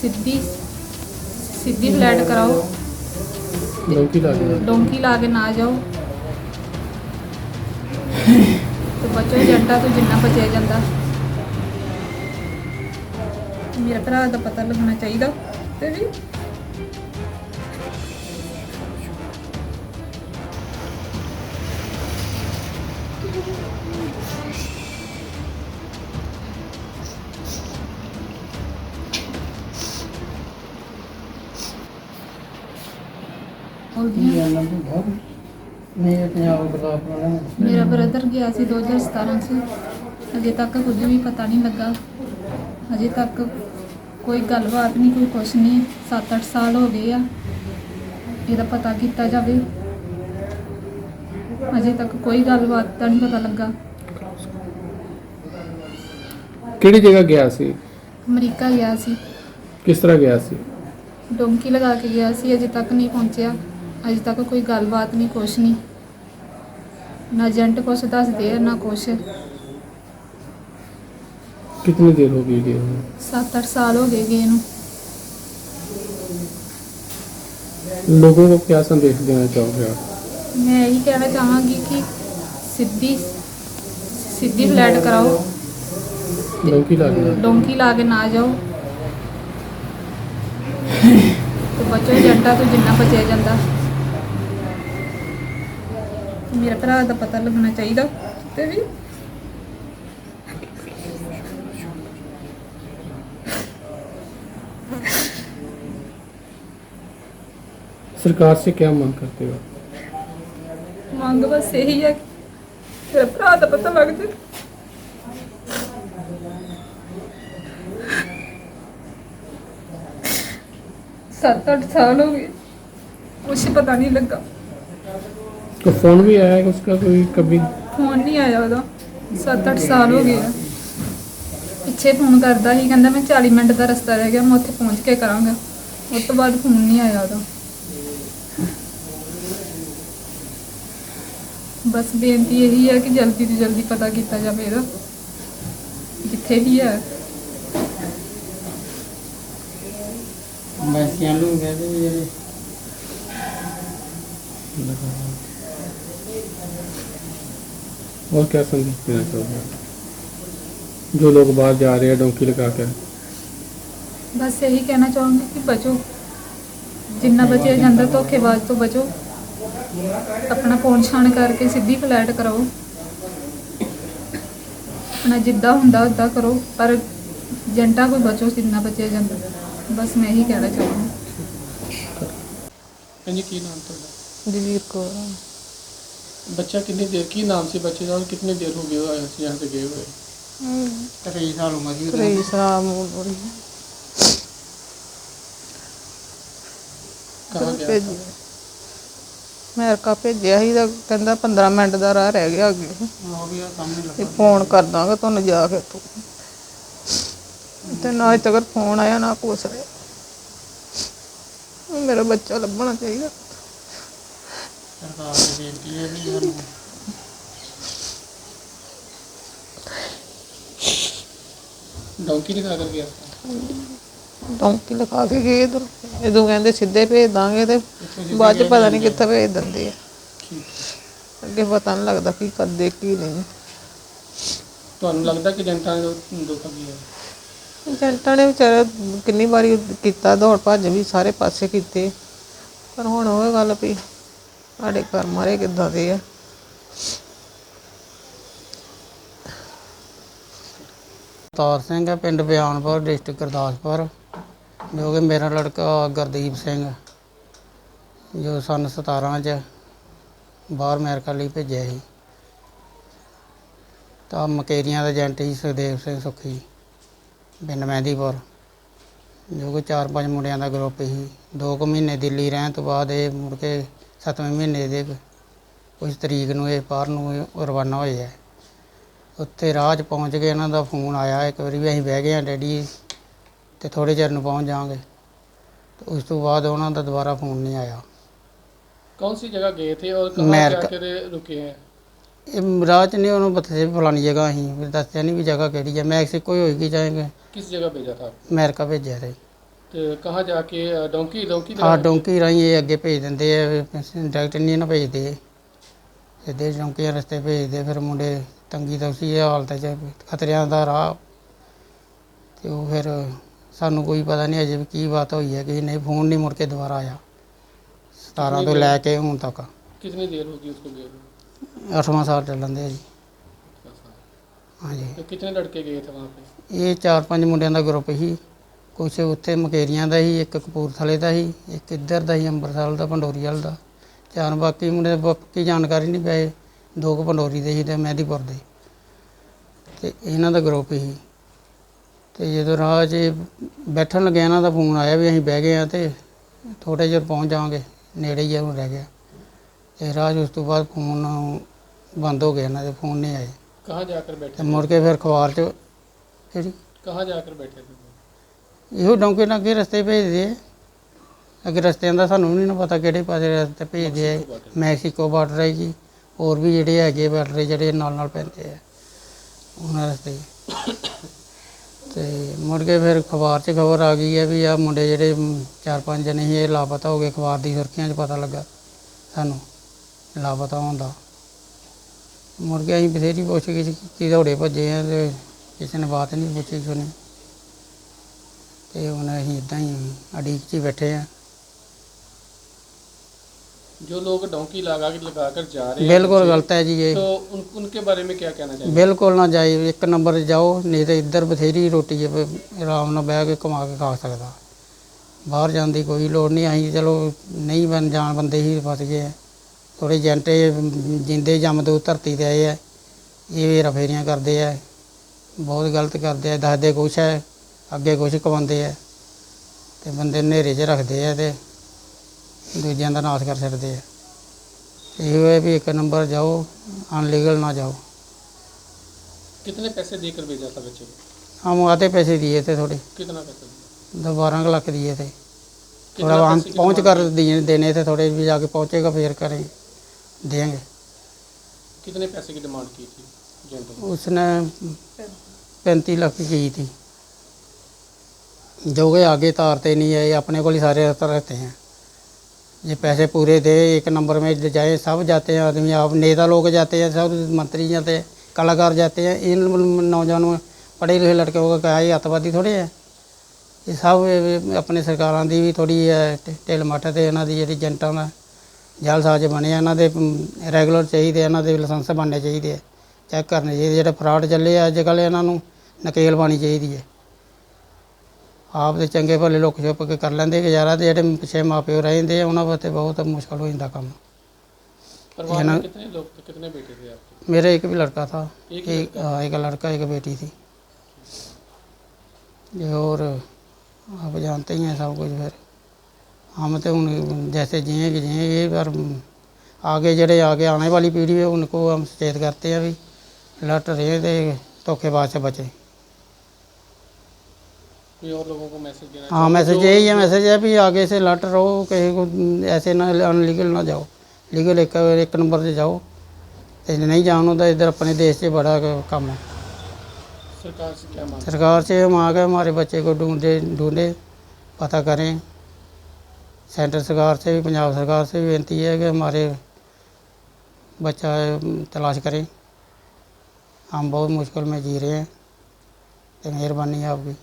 ਸਿੱਧੀ ਸਿੱਧੀ ਫਲੈਟ ਕਰਾਓ। ਡੌਂਕੀ ਲਾ ਕੇ। ਡੋਂਕੀ ਲਾ ਕੇ ਨਾ ਜਾਓ। ਤੇ ਬਚੋ ਜੰਟਾ ਤੋਂ ਜਿੰਨਾ ਬਚਿਆ ਜਾਂਦਾ। ਮੇਰੇ ਭਰਾ ਦਾ ਪਤਾ ਲੱਗਣਾ ਚਾਹੀਦਾ। ਤੇ ਵੀ ਬੋਲਦੀ ਹਾਂ। ਨਹੀਂ ਪੰਜਾਬ ਗੁਰਦਾਸਪੁਰ ਮੇਰਾ ਬ੍ਰਦਰ ਗਿਆ ਸੀ 2017 ਚ। ਅਜੇ ਤੱਕ ਕੁਝ ਵੀ ਪਤਾ ਨਹੀਂ ਲੱਗਾ। ਅਜੇ ਤੱਕ ਕੋਈ ਗੱਲਬਾਤ ਨਹੀਂ ਕੋਈ ਕੁਛ ਨਹੀਂ। 7-8 ਸਾਲ ਹੋ ਗਏ ਆ। ਇਹਦਾ ਪਤਾ ਕੀਤਾ ਜਾਵੇ। ਅਜੇ ਤੱਕ ਕੋਈ ਗੱਲਬਾਤ ਦਾ ਨਹੀਂ ਪਤਾ ਲੱਗਾ। ਕਿਹੜੀ ਜਗ੍ਹਾ ਗਿਆ ਸੀ? ਅਮਰੀਕਾ ਗਿਆ ਸੀ। ਕਿਸ ਤਰ੍ਹਾਂ ਗਿਆ ਸੀ? ਡੋਂਕੀ ਲਗਾ ਕੇ ਗਿਆ ਸੀ ਅਜੇ ਤੱਕ ਨਹੀਂ ਪਹੁੰਚਿਆ। ਅਜੇ ਤੱਕ ਕੋਈ ਗੱਲਬਾਤ ਨਹੀਂ ਕੁਛ ਨਹੀਂ ਨਾ ਏਜੰਟ ਕੁਛ ਦੱਸਦੇ ਆ ਨਾ ਕੁਛ कितनी देर हो गई गए हुए 7-8 ਸਾਲ ਹੋ ਗਏ ਗਏ ਨੂੰ लोगों को क्या संदेश देना चाहोगे आप ਮੈਂ ਇਹੀ ਕਹਿਣਾ ਚਾਹਾਂਗੀ ਕਿ ਸਿੱਧੀ ਸਿੱਧੀ ਫਲੈਟ ਕਰਾਓ डौंकी ला के ਡੋਂਕੀ ਲਾ ਕੇ ਨਾ ਜਾਓ ਤੇ ਬਚੋ ਏਜੰਟਾਂ ਤੋਂ ਜਿੰਨਾ ਬਚਿਆ ਜਾਂਦਾ ਮੇਰੇ ਭਰਾ ਦਾ ਪਤਾ ਲੱਗਣਾ ਚਾਹੀਦਾ ਤੇ ਵੀ सरकार से क्या मांग करते हो ਮੰਗ ਬਸ ਇਹੀ ਹੈ ਕਿ ਮੇਰੇ ਭਰਾ ਦਾ ਪਤਾ ਲੱਗ ਜਾਏ ਸੱਤ ਅੱਠ ਸਾਲ ਹੋ ਗਏ ਕੁਛ ਪਤਾ ਨਹੀਂ ਲੱਗਾ तो फोन भी आया है उसका कोई कभी ਫੋਨ ਨਹੀਂ ਆਇਆ ਉਹਦਾ 7-8 ਸਾਲ ਹੋ ਗਏ ਆ ਪਿੱਛੇ ਫੋਨ ਕਰਦਾ ਸੀ ਕਹਿੰਦਾ ਮੈਂ 40 ਮਿੰਟ ਦਾ ਰਸਤਾ ਰਹਿ ਗਿਆ ਮੈਂ ਉੱਥੇ ਪਹੁੰਚ ਕੇ ਕਰਾਂਗਾ ਉਸ ਤੋਂ ਬਾਅਦ ਫੋਨ ਨਹੀਂ ਆਇਆ ਉਹਦਾ ਬਸ ਬੇਨਤੀ ਇਹੀ ਹੈ ਕਿ ਜਲਦੀ ਤੋਂ ਜਲਦੀ ਪਤਾ ਕੀਤਾ ਜਾਵੇ ਇਹਦਾ ਜਿੱਥੇ ਵੀ ਹੈ ਬੱਚਿਆਂ ਨੂੰ ਕਹਿੰਦੇ ਵੀ ਜਿਹੜੇ और क्या संदेश देना चाहोगे आप? जो लोग बाहर जा रहे हैं डौंकी लगा कर ਬਸ ਇਹੀ ਕਹਿਣਾ ਚਾਹੂੰਗੀ ਕਿ ਬਚੋ ਜਿੰਨਾ ਬਚਿਆ ਜਾਂਦਾ ਧੋਖੇਬਾਜ਼ ਤੋਂ ਬਚੋ ਆਪਣਾ ਫੋਨ ਛਾਣ ਕਰਕੇ ਸਿੱਧੀ ਫਲੈਟ ਕਰਾਓ ਆਪਣਾ ਜਿੱਦਾਂ ਹੁੰਦਾ ਉਦਾਂ ਕਰੋ ਪਰ ਜੰਟਾ ਕੋਈ ਬਚੋ ਜਿੰਨਾ ਬਚਿਆ ਜਾਂਦਾ ਬਸ ਮੈਂ ਇਹੀ ਕਹਿਣਾ ਚਾਹੂੰਗੀ जी की नाम ਤੁਹਾਡਾ ਦਲਵੀਰ ਕੌਰ ਬੱਚਾ ਕਿੰਨੀ ਦੇਰ ਕੀ ਨਾਮ ਸੀ ਬੱਚੇ ਦਾ ਔਰ ਕਿੰਨੀ ਦੇਰ ਹੋ ਗਈ ਹੈ यहाँ से गए हुए ਤੇਈ ਸਾਲ ਉਮਰ ਦੀ ਤੇਈ ਸਾਲ ਉਮਰ कहाँ गया ਭੇਜੀ ਅਮਰੀਕਾ ਭੇਜਿਆ ਸੀ ਤਾਂ ਕਹਿੰਦਾ 15 ਮਿੰਟ ਦਾ ਰਾਹ ਰਹਿ ਗਿਆ ਅੱਗੇ ਉਹ ਵੀ ਆ ਸਾਹਮਣੇ ਤੇ ਲੱਗਾ ਫੋਨ ਕਰ ਦਾਂਗਾ ਤੁਹਾਨੂੰ ਜਾ ਕੇ ਤੂੰ ਤੇ ਨਾ ਅਜੇ ਤੱਕ ਫੋਨ ਆਇਆ ਨਾ ਕੁਛ ਆਇਆ ਮੇਰਾ ਬੱਚਾ ਲੱਭਣਾ ਚਾਹੀਦਾ ਡੌਂਕੀ ਦਿਖਾ ਕੇ ਗਏ ਇਧਰ। ਇਦੋਂ ਕਹਿੰਦੇ ਸਿੱਧੇ ਭੇਜ ਦਾਂਗੇ ਤੇ ਬਾਅਦ ਚ ਪਤਾ ਨਹੀਂ ਕਿੱਥੇ ਭੇਜ ਦਿੰਦੇ ਆ। ਅੱਗੇ ਪਤਾ ਨਹੀਂ ਲੱਗਦਾ ਕੀ ਕਰਦੇ ਕੀ ਨਹੀਂ। ਤੁਹਾਨੂੰ ਲੱਗਦਾ ਕਿ ਏਜੰਟਾਂ ਨੇ ਧੋਖਾ ਕੀਤਾ ਏਜੰਟਾਂ ਨੇ ਵਿਚਾਰਾ ਕਿੰਨੀ ਵਾਰੀ ਕੀਤਾ ਦੌੜ ਭੱਜ ਵੀ ਸਾਰੇ ਪਾਸੇ ਕੀਤੇ। ਪਰ ਹੁਣ ਉਹ ਗੱਲ ਪਈ ਸਾਡੇ ਘਰ ਮਾਰੇ ਕਿੱਦਾਂ ਦੇ ਆ? ਤਾਰ ਸਿੰਘ ਹੈ ਪਿੰਡ ਬਿਆਨਪੁਰ ਡਿਸਟ੍ਰਿਕਟ ਗੁਰਦਾਸਪੁਰ। ਜੋ ਕਿ ਮੇਰਾ ਲੜਕਾ ਗੁਰਦੀਪ ਸਿੰਘ ਜੋ ਸਨ 17 ਚ ਬਾਹਰ ਅਮਰੀਕਾ ਲਈ ਭੇਜਿਆ ਸੀ। ਤਾਂ ਮਕੇਰੀਆਂ ਦਾ ਏਜੰਟ ਸੀ ਸੁਖਦੇਵ ਸਿੰਘ ਸੁਖੀ, ਪਿੰਡ ਮਹਿੰਦੀਪੁਰ। ਜੋ ਕਿ ਚਾਰ ਪੰਜ ਮੁੰਡਿਆਂ ਦਾ ਗਰੁੱਪ ਸੀ ਦੋ ਕੁ ਮਹੀਨੇ ਦਿੱਲੀ ਰਹਿਣ ਤੋਂ ਬਾਅਦ ਇਹ ਮੁੜ ਕੇ ਸੱਤਵੇਂ ਮਹੀਨੇ ਦੇ ਕੁਝ ਤਰੀਕ ਨੂੰ ਇਹ ਬਾਹਰ ਨੂੰ ਇਹ ਰਵਾਨਾ ਹੋਏ ਹੈ ਉੱਥੇ ਰਾਹ 'ਚ ਪਹੁੰਚ ਗਏ ਇਹਨਾਂ ਦਾ ਫੋਨ ਆਇਆ ਇੱਕ ਵਾਰੀ ਵੀ ਅਸੀਂ ਬਹਿ ਗਏ ਹਾਂ ਡੈਡੀ ਤੇ ਥੋੜੇ ਚਿਰ ਨੂੰ ਪਹੁੰਚ ਜਾਵਾਂਗੇ ਤੇ ਉਸ ਤੋਂ ਬਾਅਦ ਉਹਨਾਂ ਦਾ ਦੁਬਾਰਾ ਫੋਨ ਨਹੀਂ ਆਇਆ कौन सी जगह गए थे और कहाँ अमेरिका। जाकर रुके हैं ਇਹ ਰਾਹ 'ਚ ਨਹੀਂ ਉਹਨੂੰ ਬਤੇ ਫਲਾਣੀ ਜਗ੍ਹਾ ਅਸੀਂ ਵੀ ਦੱਸਿਆ ਨਹੀਂ ਵੀ ਜਗ੍ਹਾ ਕਿਹੜੀ ਹੈ ਮੈਕਸੀਕੋ ਹੀ ਹੋਏਗੀ ਜਾਏਗੇ किस जगह भेजा था ਅਮਰੀਕਾ ਭੇਜਿਆ ਸੀ ਤੇ ਕਹਾਂ ਜਾ ਕੇ ਅ, ਡੋਂਕੀ ਡੋਂਕੀ ਆ ਡੋਂਕੀ ਰਾਹੀਂ ਇਹ ਅੱਗੇ ਭੇਜ ਦਿੰਦੇ ਆ ਡਾਇਰੈਕਟ ਨਹੀਂ ਨਾ ਭੇਜਦੇ ਸਿੱਧੇ ਡੋਂਕੀਆਂ ਰਸਤੇ ਭੇਜਦੇ ਫਿਰ ਮੁੰਡੇ ਤੰਗੀ ਤੌਸੀ ਇਹ ਹਾਲਤ 'ਚ ਖਤਰਿਆਂ ਦਾ ਰਾਹ ਤੇ ਉਹ ਫਿਰ ਸਾਨੂੰ ਕੋਈ ਪਤਾ ਨਹੀਂ ਅਜੇ ਵੀ ਕੀ ਬਾਤ ਹੋਈ ਹੈ ਕਿ ਨਹੀਂ ਫੋਨ ਨਹੀਂ ਮੁੜ ਕੇ ਦੁਬਾਰਾ ਆਇਆ 17 ਤੋਂ ਲੈ ਕੇ ਹੁਣ ਤੱਕ कितनी देर होगी उसको गए हुए? 8ਵਾਂ ਸਾਲ ਚੱਲਣ ਦੇ ਆ ਜੀ अच्छा। ਹਾਂਜੀ तो कितने लड़के गए थे वहाँ पे ਇਹ ਚਾਰ ਪੰਜ ਮੁੰਡਿਆਂ ਦਾ ਗਰੁੱਪ ਸੀ ਕੁਛ ਉੱਥੇ ਮਕੇਰੀਆਂ ਦਾ ਸੀ ਇੱਕ ਕਪੂਰਥਲੇ ਦਾ ਸੀ ਇੱਕ ਇੱਧਰ ਦਾ ਸੀ ਅੰਮ੍ਰਿਤਸਰ ਦਾ ਪੰਡੋਰੀ ਵਾਲ ਦਾ ਚਾਰ ਬਾਕੀ ਮੁੰਡੇ ਦੀ ਬਾਕੀ ਜਾਣਕਾਰੀ ਨਹੀਂ ਪਏ ਦੋ ਕੁ ਪੰਡੋਰੀ ਦੇ ਸੀ ਤੇ ਮਹਿਦੀਪੁਰ ਦੇ ਤੇ ਇਹਨਾਂ ਦਾ ਗਰੁੱਪ ਸੀ ਤੇ ਜਦੋਂ ਰਾਹ 'ਚ ਬੈਠਣ ਲੱਗਿਆ ਇਹਨਾਂ ਦਾ ਫੋਨ ਆਇਆ ਵੀ ਅਸੀਂ ਬਹਿ ਗਏ ਆ ਤੇ ਥੋੜੇ ਜਿਹਾ ਪਹੁੰਚ ਜਾਵਾਂਗੇ ਨੇੜੇ ਹੀ ਆ ਹੁਣ ਰਹਿ ਗਿਆ ਤੇ ਰਾਹ 'ਚ ਉਸ ਤੋਂ ਬਾਅਦ ਫੋਨ ਬੰਦ ਹੋ ਗਿਆ ਇਹਨਾਂ ਦੇ ਫੋਨ ਨਹੀਂ ਆਏ कहाँ जाकर ਤੇ बैठे ਮੁੜ ਕੇ ਫਿਰ ਅਖਬਾਰ 'ਚ ਜਿਹੜੀ कहाँ जाकर बैठे थे ਇਹੋ ਡੌਂਕੇ ਨਾਲ ਅੱਗੇ ਰਸਤੇ ਭੇਜਦੇ ਆ ਅੱਗੇ ਰਸਤਿਆਂ ਦਾ ਸਾਨੂੰ ਵੀ ਨਹੀਂ ਪਤਾ ਕਿਹੜੇ ਪਾਸੇ ਰਸਤੇ ਭੇਜਦੇ ਆ ਮੈਕਸੀਕੋ ਬਾਰਡਰ ਹੈ ਜੀ ਹੋਰ ਵੀ ਜਿਹੜੇ ਹੈਗੇ ਬਾਰਡਰ ਜਿਹੜੇ ਨਾਲ ਨਾਲ ਪੈਂਦੇ ਆ ਉਹਨਾਂ ਰਸਤੇ ਤੇ ਮੁੜ ਕੇ ਫਿਰ ਅਖਬਾਰ 'ਚ ਖਬਰ ਆ ਗਈ ਹੈ ਵੀ ਆ ਮੁੰਡੇ ਜਿਹੜੇ ਮ, ਚਾਰ ਪੰਜ ਜਣੇ ਸੀ ਇਹ ਲਾਪਤਾ ਹੋ ਗਏ ਅਖਬਾਰ ਦੀ ਸੁਰਖੀਆਂ 'ਚ ਪਤਾ ਲੱਗਾ ਸਾਨੂੰ ਲਾਪਤਾ ਹੁੰਦਾ ਮੁੜ ਕੇ ਅਸੀਂ ਬਥੇਰੀ ਪੁੱਛ ਗਏ ਕਿ ਦੌੜੇ ਭੱਜੇ ਆ ਤੇ ਕਿਸੇ ਨੇ ਬਾਤ ਨਹੀਂ ਪੁੱਛੀ ਸੁਣੀ ਤੇ ਹੁਣ ਅਸੀਂ ਇਦਾਂ ਹੀ ਅੜੀਕ 'ਚ ਹੀ ਬੈਠੇ ਆ जो लोग डोंकी लगा के लगा कर जा रहे हैं ਬਿਲਕੁਲ ਗਲਤ ਹੈ ਜੀ ਇਹ तो उन, उनके बारे में क्या कहना चाहिए ਬਿਲਕੁਲ ਨਾ ਜਾਏ ਇੱਕ ਨੰਬਰ 'ਤੇ ਜਾਓ ਨਹੀਂ ਤੇ ਇੱਧਰ ਬਥੇਰੀ ਰੋਟੀ ਹੈ ਵੀ ਆਰਾਮ ਨਾਲ ਬਹਿ ਕੇ ਕਮਾ ਕੇ ਖਾ ਸਕਦਾ ਬਾਹਰ ਜਾਣ ਦੀ ਕੋਈ ਲੋੜ ਨਹੀਂ ਅਸੀਂ ਚਲੋ ਨਹੀਂ ਬਣ ਜਾਣ ਬੰਦੇ ਹੀ ਫਸ ਗਏ ਆ ਥੋੜੇ ਜੰਟੇ ਜਿੰਦੇ ਜੰਮਦੇ ਧਰਤੀ ਤੇ ਆਏ ਆ ਇਹ ਵੇਰਾ ਫੇਰੀਆਂ ਕਰਦੇ ਆ ਬਹੁਤ ਗਲਤ ਕਰਦੇ ਆ ਦੱਸਦੇ ਕੁਛ ਹੈ ਅੱਗੇ ਕੁਛ ਕਵਾਉਂਦੇ ਆ ਤੇ ਬੰਦੇ ਨੇਰੇ 'ਚ ਰੱਖਦੇ ਆ ਤੇ ਦੂਜਿਆਂ ਦਾ ਨਾਸ਼ ਕਰ ਛੱਡਦੇ ਆ ਇਹ ਹੈ ਵੀ ਇੱਕ ਨੰਬਰ ਜਾਓ ਅਨਲੀਗਲ ਨਾ ਜਾਓ कितने पैसे देकर भेजा था बच्चे को हम आधे पैसे दिए थे थोड़े कितना पैसा दिया दस बारह लाख दिए थे कितना थोड़ा वहाँ पैसे की पहुँच डिमांड कर दिए देने थे थोड़े भी जाके पहुँचेगा फिर करें देंगे की? कितने पैसे की डिमांड की थी जेंटल ने? उसने पैंतीस लाख की की थी जो कि आगे तारते नहीं है ये अपने को ही सारे रहते रहते हैं ये पैसे पूरे दे एक नंबर में जाए सब जाते हैं आदमी आप नेता लोग जाते हैं सब मंत्री जाते हैं कलाकार जाते हैं इन नौजवानों पढ़े लिखे लड़कों का क्या ये अतवादी थोड़े है ਇਹ ਸਭ ਇਹ ਆਪਣੇ ਸਰਕਾਰਾਂ ਦੀ ਵੀ ਥੋੜੀ ਢਿੱਲ ਮੱਠ ਤੇ ਇਹਨਾਂ ਦੀ ਜਿਹੜੀ ਏਜੰਟਾਂ ਦਾ ਜਾਲਸਾਜ਼ ਬਣਿਆ ਇਹਨਾਂ ਦੇ ਰੈਗੂਲਰ ਚਾਹੀਦੇ ਇਹਨਾਂ ਦੇ ਲਾਇਸੈਂਸ ਬਣਨੇ ਚਾਹੀਦੇ ਆ ਚੈੱਕ ਕਰਨੇ ਚਾਹੀਦੇ ਜਿਹੜੇ ਫਰਾਡ ਚੱਲੇ ਆ ਅੱਜ ਕੱਲ੍ਹ ਇਹਨਾਂ ਨੂੰ ਨਕੇਲ ਪਾਣੀ ਚਾਹੀਦੀ ਹੈ ਆਪ ਦੇ ਚੰਗੇ ਭਲੇ ਲੋਕ ਛੁਪ ਕੇ ਕਰ ਲੈਂਦੇ ਗੁਜ਼ਾਰਾ ਤੇ ਜਿਹੜੇ ਪਿੱਛੇ ਮਾਪਿਓ ਰਹਿੰਦੇ ਆ ਉਹਨਾਂ ਵਾਸਤੇ ਬਹੁਤ ਮੁਸ਼ਕਲ ਹੋ ਜਾਂਦਾ ਕੰਮ परिवार ना- में कितने लोग थे कितने बेटे थे आपके मेरा एक भी लड़का था एक ही एक हाँ, एक लड़का एक बेटी थी ये और आप जानते ही हैं सब कुछ फिर हम तो उन जैसे जिएंगे जिएंगे पर आगे जड़े आगे आने वाली पीढ़ी है उनको हम सचेत करते हैं भी लट रहे थे धोखेबाज से बचे कोई और लोगों को मैसेज देना हाँ मैसेज यही है मैसेज है भी आगे से लट रहो कहीं को ऐसे ना अनलीगल ना जाओ लीगल एक एक नंबर से जाओ ते नहीं जानो तो इधर अपने देश से बड़ा काम है सरकार से क्या मांग सरकार से हम आ गए हमारे बच्चे को ढूंढे ढूंढे पता करें सेंटर सरकार से भी पंजाब सरकार से भी विनती है कि हमारे बच्चा तलाश करें हम बहुत मुश्किल में जी रहे हैं तो मेहरबानी है आपकी